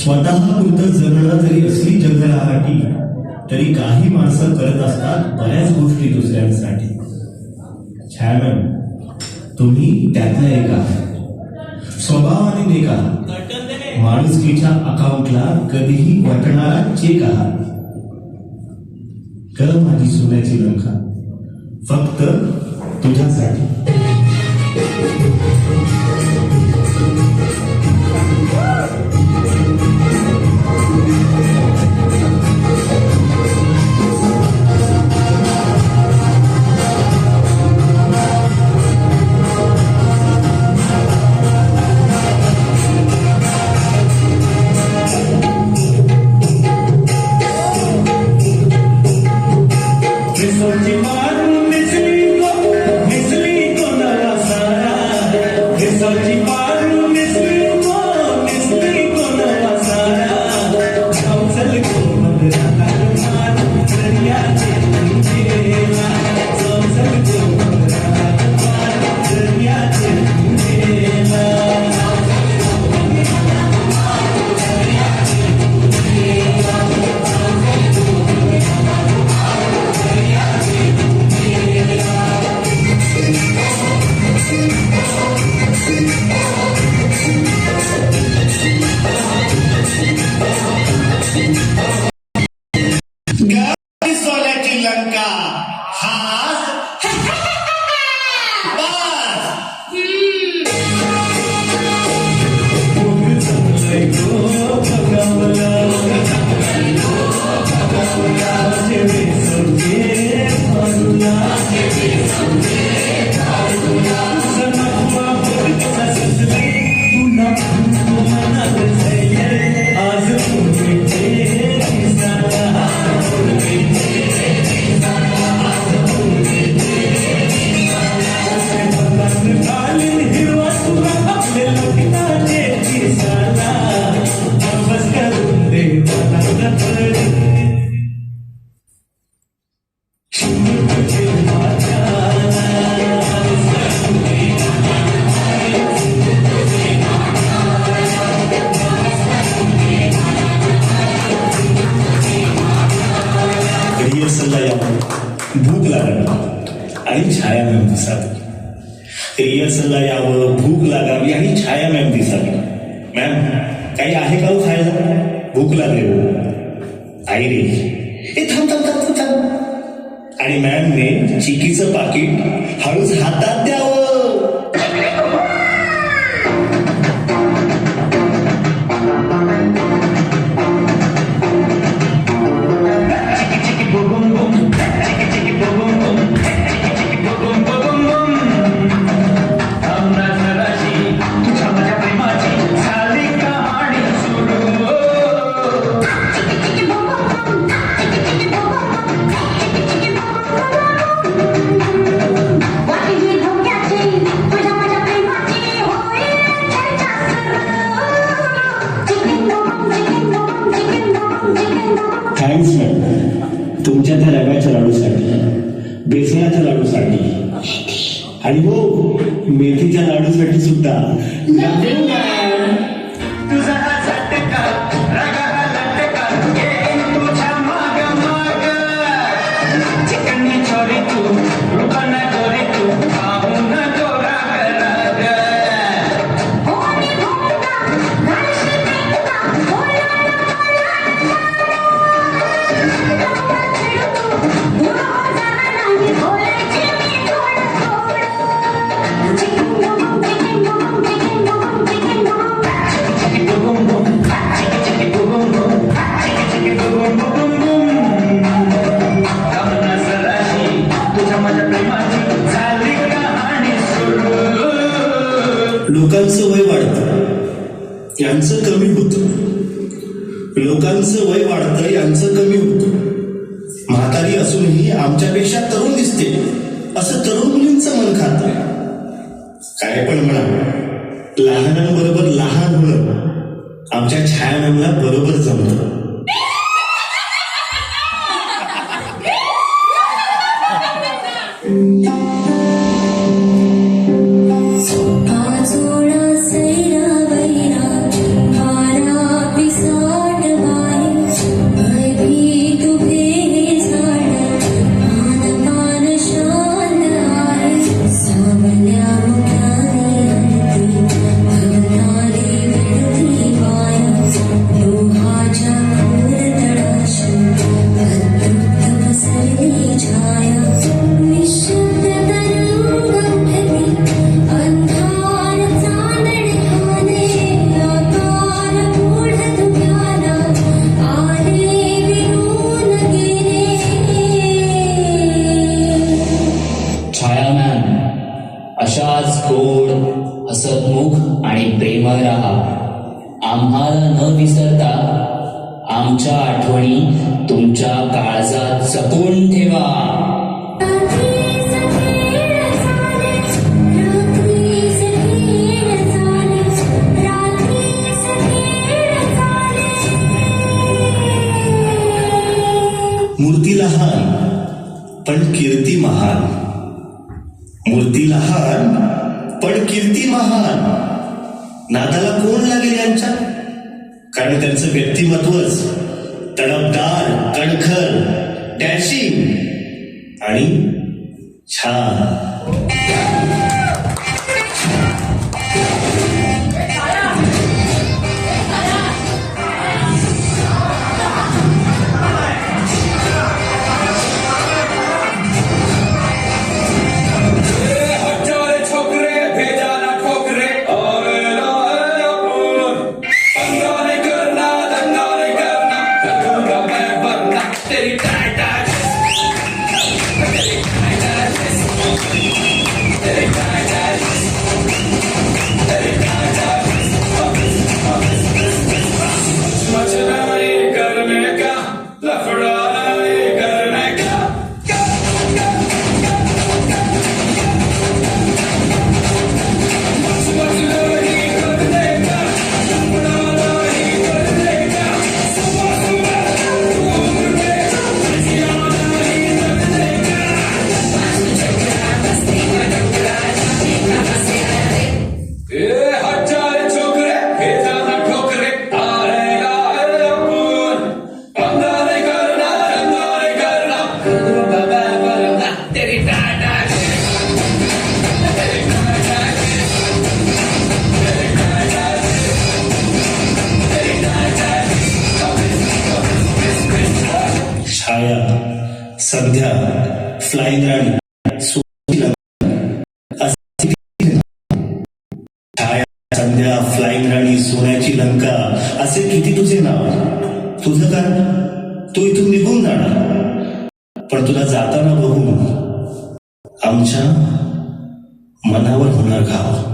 स्वतः पुरतं जगणं जरी असली जगराहाटी तरी काही माणसं करत असतात बऱ्याच गोष्टी दुसऱ्यांसाठी. छान तुम्ही त्यातल्या एक आहात. स्वभावाने नेक आहात. माणुसकीच्या अकाउंटला कधीही वाटणारा चेक आहात. कर माझी सोन्याची लंका फक्त तुझ्यासाठी. Sub-G सोन्याची लंका हास बस चांगलंय गो आहे भूक लागली आई रे ए थांब थांब थांब थांब. आणि मॅमने चिकीचं पाकिट हळूच हातात द्यावं. मेथीच्या लाडूसाठी सुद्धा यांचं कमी होतं. लोकांचं वय वाढतं यांचं कमी होतं. म्हातारी असूनही आमच्यापेक्षा तरुण दिसते. असं तरुण मुलींचं मन खात काय पण म्हणा लहानांबरोबर लहान होणं आमच्या छायानंदला बरोबर जमतं. काळजात जपून ठेवा. मूर्ती लहान पण कीर्ती महान. मूर्ती लहान पण कीर्ती महान. नादाला कोण लागेल यांच्या कारण त्यांचं व्यक्तिमत्वच तडपदार कणखर डॅशिंग आणि छान संध्या फ्लाईंग राणी संध्या फ्लाईंग राणी सोन्याची लंका. असे किती तुझे नाव? तुझं काय तू इथून निघून जाणार. पण तुला जाताना बघून आमच्या मनावर होणार घाव.